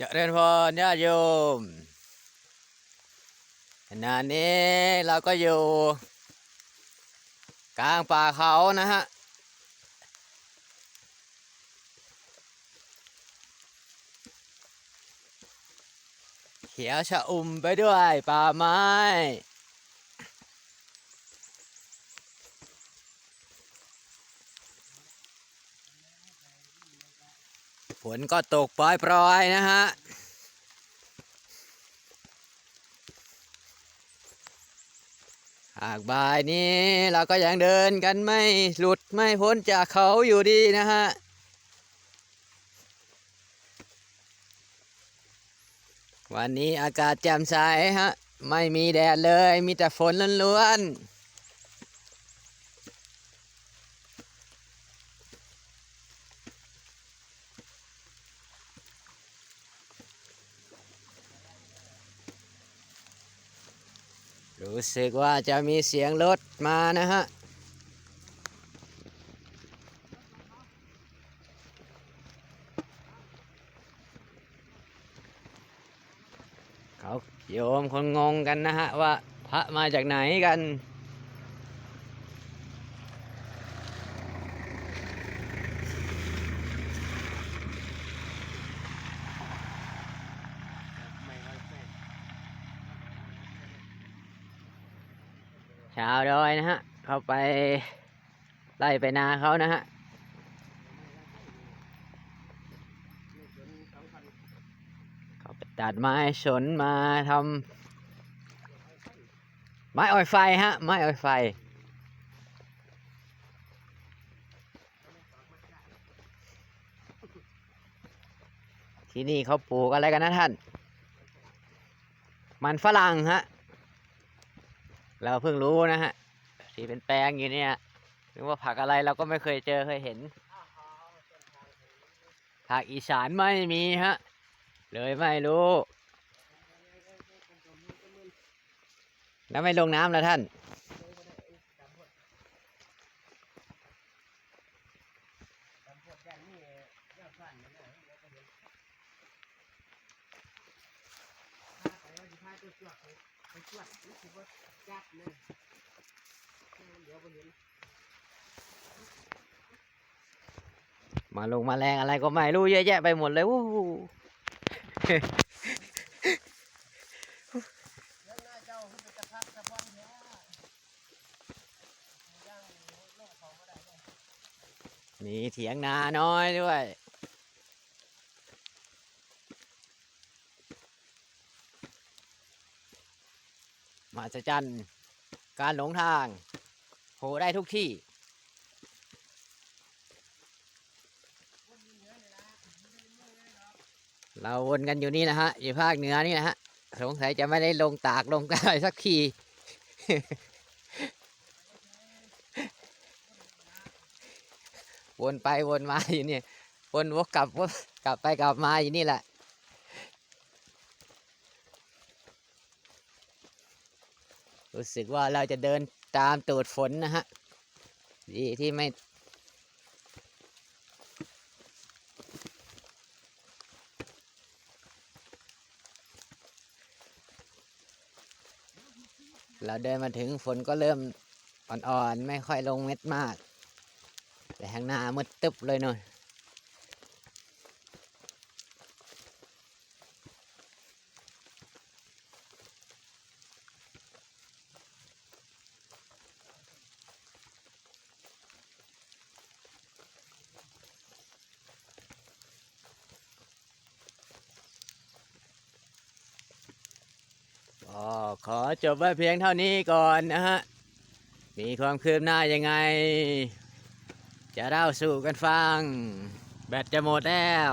จะเรียนพรญาติโยมขณะนี้เราก็อยู่ กลางป่าเขานะฮะ เขียวชะอุ่มไปด้วยป่าไม้ นก็ตกปล่อยๆนะฮะหากบ่ายนี้เราก็ยังเดินกันไม่หลุดไม่พ้นจากเขาอยู่ดีนะฮะวันนี้อากาศแจ่มใสฮะ ไม่มีแดดเลยมีแต่ฝนล้วนๆ รู้สึกว่าจะมีเสียงรถมานะฮะ เขาโยมคนงงกันนะฮะว่าพระมาจากไหนกัน ชาวดอยนะฮะ เข้าไปไล่ไปนาเขานะฮะเขาไปตัดไม้สนมาทำไม้อ้อยไฟฮะ ไม้อ้อยไฟที่นี่เขาปลูกอะไรกันนะท่าน มันฝรั่งฮะ เราเพิ่งรู้นะฮะที่เป็นแปลงอยู่เนี่ยหรือว่าผักอะไรเราก็ไม่เคยเจอเคยเห็น ผักอีสานไม่มีฮะ เลยไม่รู้ แล้วไม่ลงน้ำแล้วท่าน มาลงมาแรงอะไรก็ไม่รู้เยอะแยะไปหมดเลยวู้มีเถียงนาน้อยด้วย มาจะจันการหลงทาง โหได้ทุกที่ เราวนกันอยู่นี่นะฮะ อยู่ภาคเหนือนี่นะฮะ สงสัยจะไม่ได้ลงตากลงใต้สักทีวนไปวนมาอยู่นี่วนวกกลับวกกลับไปกลับมาอยู่นี่แหละ รู้สึกว่าเราจะเดินตามตูดฝนนะฮะ ดีที่ไม่ เราเดินมาถึงฝนก็เริ่มอ่อนๆ ไม่ค่อยลงเม็ดมาก แต่ข้างหน้ามืดตึ๊บเลยนู่น ก็ขอจบไว้เพียงเท่านี้ก่อนนะฮะ มีความคืบหน้ายังไง จะเล่าสู่กันฟัง แบตจะหมดแล้ว